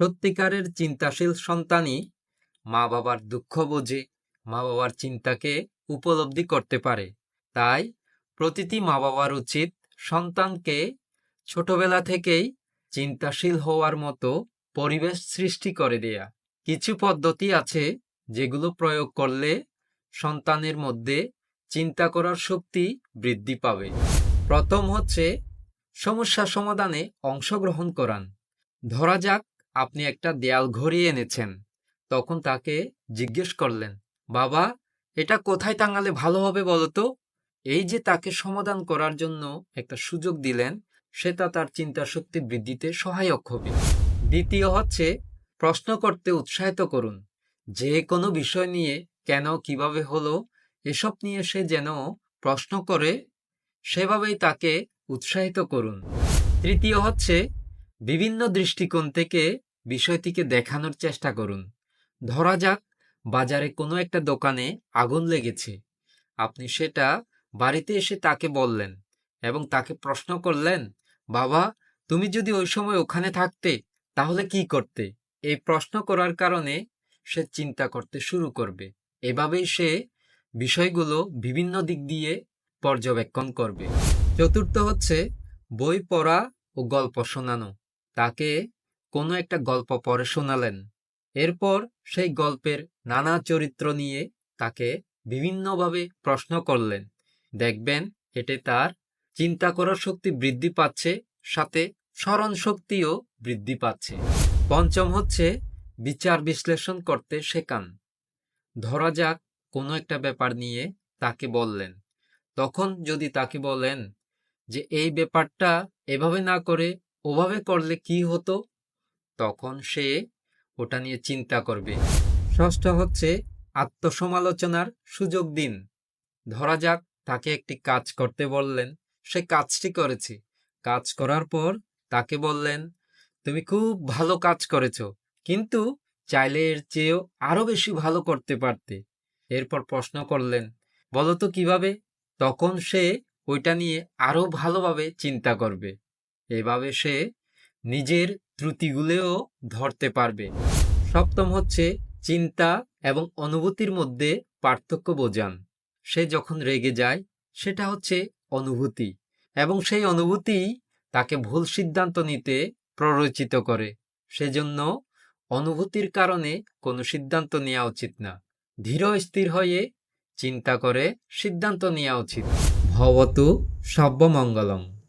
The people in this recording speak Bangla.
সত্যিকারের চিন্তাশীল সন্তানই মা বাবার দুঃখ বোঝে মা বাবার চিন্তাকে উপলব্ধি করতে পারে। তাই প্রতিটি মা বাবার উচিত সন্তানকে ছোটবেলা থেকেই চিন্তাশীল হওয়ার মতো পরিবেশ সৃষ্টি করে দেয়া। কিছু পদ্ধতি আছে যেগুলো প্রয়োগ করলে সন্তানের মধ্যে চিন্তা করার শক্তি বৃদ্ধি পাবে। প্রথম হচ্ছে সমস্যা সমাধানে অংশগ্রহণ করান। ধরা যাক আপনি একটা দেয়াল ঘড়ি এনেছেন। তখন তাকে জিজ্ঞেস করলেন, বাবা, এটা কোথায় টাঙালে ভালো হবে বলতো? এই যে তাকে সমাধান করার জন্য একটা সুযোগ দিলেন সেটা তার চিন্তা শক্তি বৃদ্ধিতে সহায়ক হবে। দ্বিতীয় হচ্ছে, প্রশ্ন করতে উৎসাহিত করুন। যে কোনো বিষয় নিয়ে কেন, কীভাবে হলো, এসব নিয়ে সে যেন প্রশ্ন করে, সেভাবেই তাকে উৎসাহিত করুন। তৃতীয় হচ্ছে বিভিন্ন দৃষ্টিকোণ থেকে বিষয়টিকে দেখানোর চেষ্টা করুন। ধরা যাক, বাজারে কোনো একটা দোকানে আগুন লেগেছে। আপনি সেটা বাড়িতে এসে তাকে বললেন এবং তাকে প্রশ্ন করলেন, বাবা, তুমি যদি ওই সময় ওখানে থাকতে, তাহলে কি করতে? এই প্রশ্ন করার কারণে সে চিন্তা করতে শুরু করবে। এভাবেই সে বিষয়গুলো বিভিন্ন দিক দিয়ে পর্যবেক্ষণ করবে। চতুর্থ হচ্ছে বই পড়া ও গল্প শোনানো। তাকে কোনো একটা গল্প পড়ে শোনালেন। এরপর সেই গল্পের নানা চরিত্র নিয়ে তাকে বিভিন্নভাবে প্রশ্ন করলেন। দেখবেন, এতে তার চিন্তা করার শক্তি বৃদ্ধি পাচ্ছে, সাথে স্মরণ শক্তিও বৃদ্ধি পাচ্ছে। পঞ্চম হচ্ছে বিচার বিশ্লেষণ করতে শেখান। ধরা যাক, কোনো একটা ব্যাপার নিয়ে তাকে বললেন। তখন যদি তাকে বলেন যে, এই ব্যাপারটা এভাবে না করে ওভাবে করলে কি হতো? তখন সে ওটা নিয়ে চিন্তা করবে। ষষ্ঠ হচ্ছে আত্মসমালোচনার সুযোগ দিন। ধরা যাক তাকে একটি কাজ করতে বললেন। সে কাজটি করেছে। কাজ করার পর তাকে বললেন, তুমি খুব ভালো কাজ করেছ, কিন্তু চাইলে এর চেয়েও আরও বেশি ভালো করতে পারতে। এরপর প্রশ্ন করলেন, বলো তো কীভাবে? তখন সে ওইটা নিয়ে আরও ভালোভাবে চিন্তা করবে। এভাবে সে নিজের ত্রুটিগুলোও ধরতে পারবে। সপ্তম হচ্ছে চিন্তা এবং অনুভূতির মধ্যে পার্থক্য বোঝান। সে যখন রেগে যায়, সেটা হচ্ছে অনুভূতি এবং সেই অনুভূতি তাকে ভুল সিদ্ধান্ত নিতে প্ররোচিত করে। সেজন্য অনুভূতির কারণে কোনো সিদ্ধান্ত নেওয়া উচিত না। ধীর স্থির হয়ে চিন্তা করে সিদ্ধান্ত নেওয়া উচিত। ভবতু সব্যমঙ্গলম